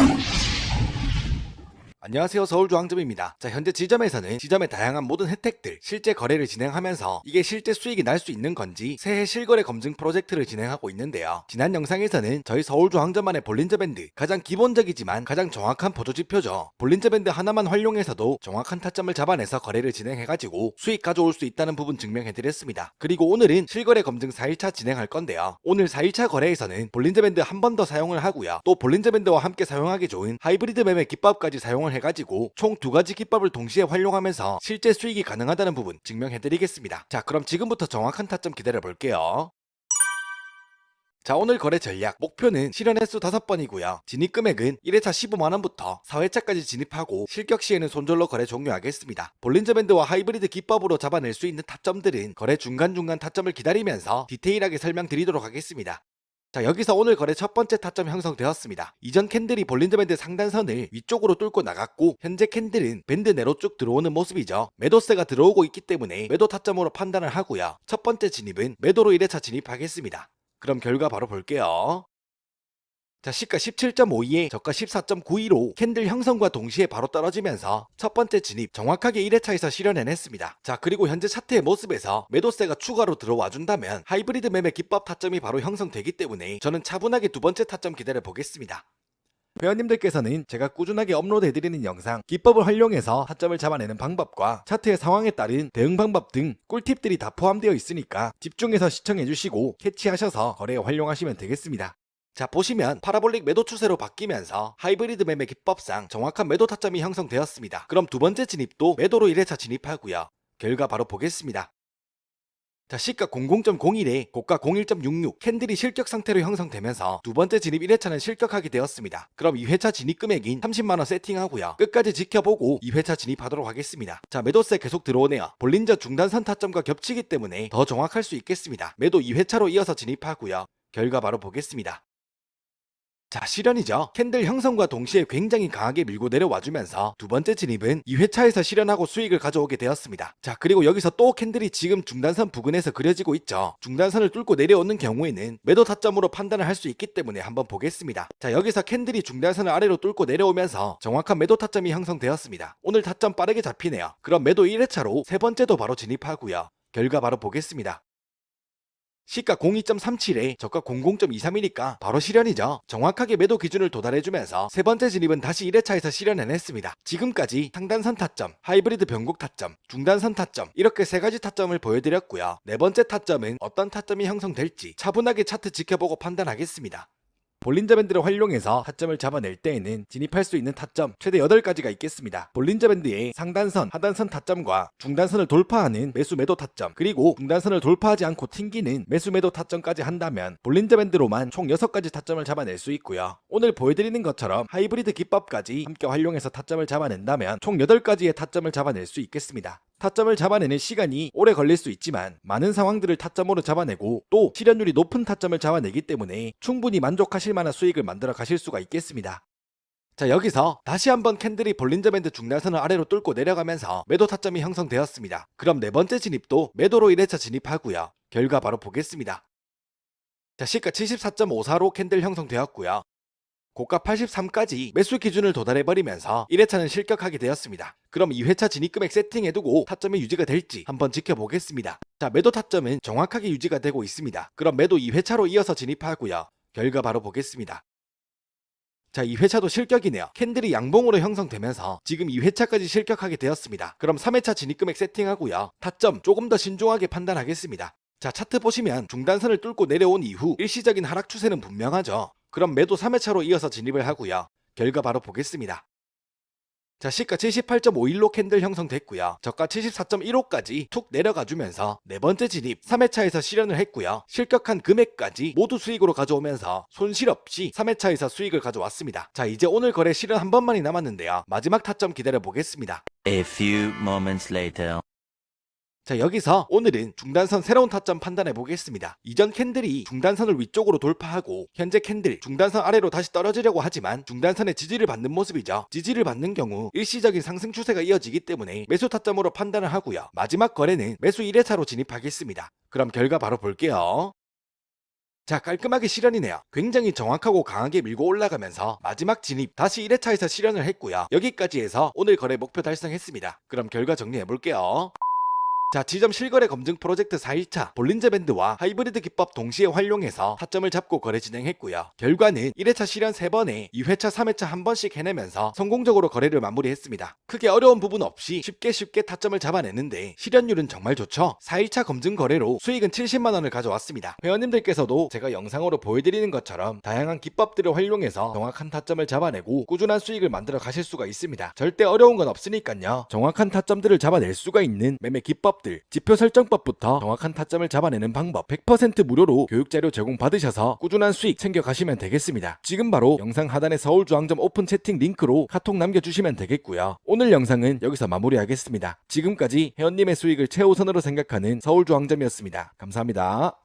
Thank you. 안녕하세요 서울중앙점입니다. 자 현재 지점에서는 지점의 다양한 모든 혜택들 실제 거래를 진행하면서 이게 실제 수익이 날 수 있는 건지 새해 실거래 검증 프로젝트를 진행하고 있는데요. 지난 영상에서는 저희 서울중앙점만의 볼린저 밴드 가장 기본적이지만 가장 정확한 보조 지표죠. 볼린저 밴드 하나만 활용해서도 정확한 타점을 잡아내서 거래를 진행해가지고 수익 가져올 수 있다는 부분 증명해드렸습니다. 그리고 오늘은 실거래 검증 4일차 진행할 건데요. 오늘 4일차 거래에서는 볼린저 밴드 한 번 더 사용을 하고요. 또 볼린저 밴드와 함께 사용하기 좋은 하이브리드 매매 기법까지 사용을 해 가지고 총 두 가지 기법을 동시에 활용하면서 실제 수익이 가능하다는 부분 증명해드리겠습니다. 자 그럼 지금부터 정확한 타점 기다려볼게요. 자 오늘 거래 전략 목표는 실현 횟수 5번이고요 진입 금액은 1회차 15만원부터 4회차까지 진입하고 실격 시에는 손절로 거래 종료하겠습니다 볼린저 밴드와 하이브리드 기법으로 잡아낼 수 있는 타점들은 거래 중간중간 타점을 기다리면서 디테일하게 설명드리도록 하겠습니다 자 여기서 오늘 거래 첫 번째 타점 형성되었습니다. 이전 캔들이 볼린저 밴드 상단선을 위쪽으로 뚫고 나갔고 현재 캔들은 밴드 내로 쭉 들어오는 모습이죠. 매도세가 들어오고 있기 때문에 매도 타점으로 판단을 하고요. 첫 번째 진입은 매도로 1회차 진입하겠습니다. 그럼 결과 바로 볼게요. 자, 시가 17.52에 저가 14.92로 캔들 형성과 동시에 바로 떨어지면서 첫 번째 진입 정확하게 1회차에서 실현해냈습니다. 자, 그리고 현재 차트의 모습에서 매도세가 추가로 들어와 준다면 하이브리드 매매 기법 타점이 바로 형성되기 때문에 저는 차분하게 두 번째 타점 기다려 보겠습니다. 회원님들께서는 제가 꾸준하게 업로드해드리는 영상, 기법을 활용해서 타점을 잡아내는 방법과 차트의 상황에 따른 대응 방법 등 꿀팁들이 다 포함되어 있으니까 집중해서 시청해주시고 캐치하셔서 거래에 활용하시면 되겠습니다. 자 보시면 파라볼릭 매도 추세로 바뀌면서 하이브리드 매매 기법상 정확한 매도 타점이 형성되었습니다. 그럼 두 번째 진입도 매도로 1회차 진입하고요. 결과 바로 보겠습니다. 자 시가 00.01에 고가 01.66 캔들이 실격 상태로 형성되면서 두 번째 진입 1회차는 실격하게 되었습니다. 그럼 2회차 진입 금액인 30만원 세팅하고요. 끝까지 지켜보고 2회차 진입하도록 하겠습니다. 자 매도세 계속 들어오네요. 볼린저 중단선 타점과 겹치기 때문에 더 정확할 수 있겠습니다. 매도 2회차로 이어서 진입하고요. 결과 바로 보겠습니다. 자, 실현이죠. 캔들 형성과 동시에 굉장히 강하게 밀고 내려와주면서 두 번째 진입은 2회차에서 실현하고 수익을 가져오게 되었습니다. 자, 그리고 여기서 또 캔들이 지금 중단선 부근에서 그려지고 있죠. 중단선을 뚫고 내려오는 경우에는 매도 타점으로 판단을 할 수 있기 때문에 한번 보겠습니다. 자, 여기서 캔들이 중단선을 아래로 뚫고 내려오면서 정확한 매도 타점이 형성되었습니다. 오늘 타점 빠르게 잡히네요. 그럼 매도 1회차로 세 번째도 바로 진입하고요. 결과 바로 보겠습니다. 시가 02.37에 저가 00.23이니까 바로 실현이죠. 정확하게 매도 기준을 도달해주면서 세 번째 진입은 다시 1회차에서 실현해냈습니다. 지금까지 상단선 타점, 하이브리드 변곡 타점, 중단선 타점 이렇게 세 가지 타점을 보여드렸고요. 네 번째 타점은 어떤 타점이 형성될지 차분하게 차트 지켜보고 판단하겠습니다. 볼린저 밴드를 활용해서 타점을 잡아낼 때에는 진입할 수 있는 타점 최대 8가지가 있겠습니다. 볼린저 밴드의 상단선, 하단선 타점과 중단선을 돌파하는 매수 매도 타점 그리고 중단선을 돌파하지 않고 튕기는 매수 매도 타점까지 한다면 볼린저 밴드로만 총 6가지 타점을 잡아낼 수 있고요. 오늘 보여드리는 것처럼 하이브리드 기법까지 함께 활용해서 타점을 잡아낸다면 총 8가지의 타점을 잡아낼 수 있겠습니다. 타점을 잡아내는 시간이 오래 걸릴 수 있지만 많은 상황들을 타점으로 잡아내고 또 실현율이 높은 타점을 잡아내기 때문에 충분히 만족하실 만한 수익을 만들어 가실 수가 있겠습니다. 자 여기서 다시 한번 캔들이 볼린저 밴드 중단선을 아래로 뚫고 내려가면서 매도 타점이 형성되었습니다. 그럼 네 번째 진입도 매도로 1회차 진입하고요. 결과 바로 보겠습니다. 자 시가 74.54로 캔들 형성되었고요. 고가 83까지 매수 기준을 도달해버리면서 1회차는 실격하게 되었습니다. 그럼 2회차 진입금액 세팅해두고 타점이 유지가 될지 한번 지켜보겠습니다. 자 매도 타점은 정확하게 유지가 되고 있습니다. 그럼 매도 2회차로 이어서 진입하고요. 결과 바로 보겠습니다. 자, 2회차도 실격이네요. 캔들이 양봉으로 형성되면서 지금 2회차까지 실격하게 되었습니다. 그럼 3회차 진입금액 세팅하고요. 타점 조금 더 신중하게 판단하겠습니다. 자, 차트 보시면 중단선을 뚫고 내려온 이후 일시적인 하락 추세는 분명하죠. 그럼 매도 3회차로 이어서 진입을 하고요. 결과 바로 보겠습니다. 자, 시가 78.51로 캔들 형성됐고요. 저가 74.15까지 툭 내려가 주면서 네 번째 진입 3회차에서 실현을 했고요. 실격한 금액까지 모두 수익으로 가져오면서 손실 없이 3회차에서 수익을 가져왔습니다. 자, 이제 오늘 거래 실현 한 번만이 남았는데요. 마지막 타점 기다려 보겠습니다. A few moments later. 자 여기서 오늘은 중단선 새로운 타점 판단해 보겠습니다. 이전 캔들이 중단선을 위쪽으로 돌파하고 현재 캔들 중단선 아래로 다시 떨어지려고 하지만 중단선의 지지를 받는 모습이죠. 지지를 받는 경우 일시적인 상승 추세가 이어지기 때문에 매수 타점으로 판단을 하고요. 마지막 거래는 매수 1회차로 진입하겠습니다. 그럼 결과 바로 볼게요. 자, 깔끔하게 실현이네요. 굉장히 정확하고 강하게 밀고 올라가면서 마지막 진입 다시 1회차에서 실현을 했고요. 여기까지 해서 오늘 거래 목표 달성했습니다. 그럼 결과 정리해 볼게요. 자, 지점 실거래 검증 프로젝트 4일차 볼린저 밴드와 하이브리드 기법 동시에 활용해서 타점을 잡고 거래 진행했고요. 결과는 1회차 실현 3번에 2회차, 3회차 한 번씩 해내면서 성공적으로 거래를 마무리했습니다. 크게 어려운 부분 없이 쉽게 쉽게 타점을 잡아내는데 실현율은 정말 좋죠. 4일차 검증 거래로 수익은 70만 원을 가져왔습니다. 회원님들께서도 제가 영상으로 보여드리는 것처럼 다양한 기법들을 활용해서 정확한 타점을 잡아내고 꾸준한 수익을 만들어 가실 수가 있습니다. 절대 어려운 건 없으니까요. 정확한 타점들을 잡아낼 수가 있는 매매 기 법들, 지표 설정법부터 정확한 타점을 잡아내는 방법 100% 무료로 교육자료 제공 받으셔서 꾸준한 수익 챙겨가시면 되겠습니다. 지금 바로 영상 하단에 서울중앙점 오픈 채팅 링크로 카톡 남겨주시면 되겠고요. 오늘 영상은 여기서 마무리하겠습니다. 지금까지 회원님의 수익을 최우선으로 생각하는 서울중앙점이었습니다. 감사합니다.